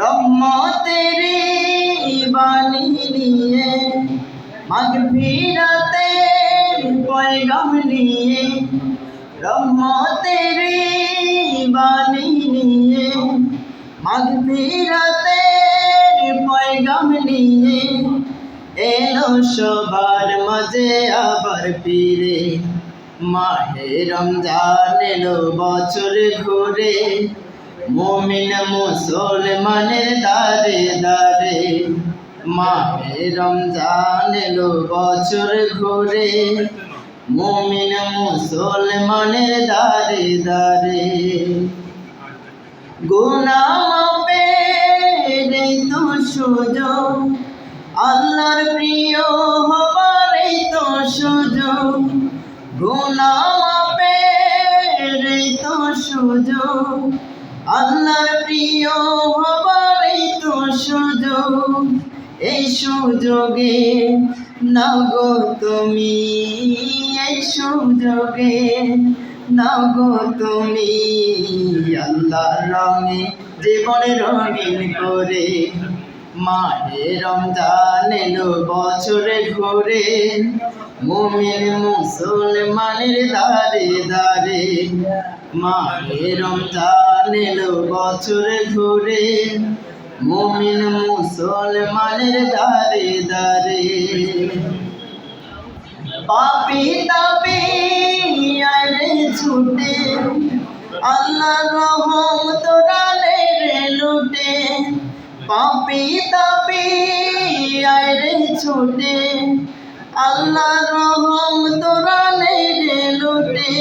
রহমতের বাণী নিয়ে মাঘ ফিরাতের পয়গাম নিয়ে, রহমতের বাণী নিয়ে মাঘ ফিরাতের পয়গাম নিয়ে, এলো সবার মাঝে আবার ফিরে। মাহে রমজান এলো বছর ঘুরে মুমিন মুসলমানের দারে দারে, মাহে রমজান এলো বছর ঘুরে। মুমিন মুসলমানের দারে দারে গুনামাপে এই তো সুযোগ। আল্লাহর প্রিয় হবার এই তো সুযোগ। গুনামাপে এই তো সুযোগ। আল্লাহর প্রিয় হবার এই তো সুযোগ। এই সুযোগে নগো তুমি, এই সুযোগে নগো তুমি। আল্লাহ রঙে জীবন রঙিন করে মাহে রমজান এলো, বছরে ঘুরে। মুমিন মুসলমানের দারে দারে মাহে রমজান এলো, বছরে ঘুরে। মুমিন মুসলমানের দারে দারে পাপি তাপি আরে ছুটে আল্লাহ রহম তোরা রে লুটে পাপি তাপি আরে ছুটে। আল্লাহ রহম তোরা রে লুটে।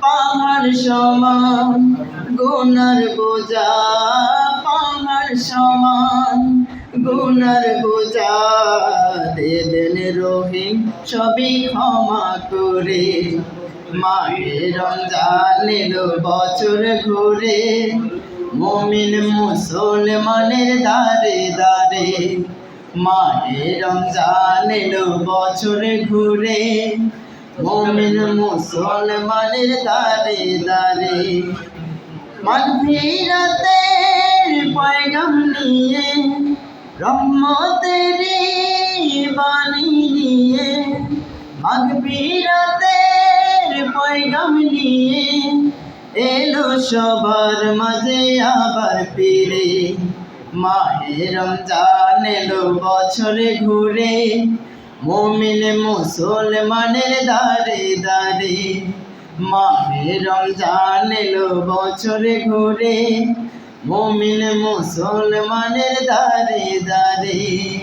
পাহাড় সমান, গুনার বোঝা, পাহাড় সমান, গুনার বোঝা। দেবেন রহিম সবই ক্ষমা করে। মাহে রমজান বছর ঘুরে মুমিন মুসলমানের দারে দারে মাহে রমজান এলো বছর ঘুরে, মুমিন মুসলমানের দারে দারে মাগফিরাতের পয়গাম নিয়ে, রহমতের বাণী নিয়ে, মাগফিরাতের পয়গাম নিয়ে সবার মাঝে আবার ফিরে। মাহে রমজান এলো বছরে ঘুরে। মুমিন মুসলমানের দারে দারে মাহে রমজান এলো বছরে ঘুরে। মুমিন মুসলমানের দারে দারে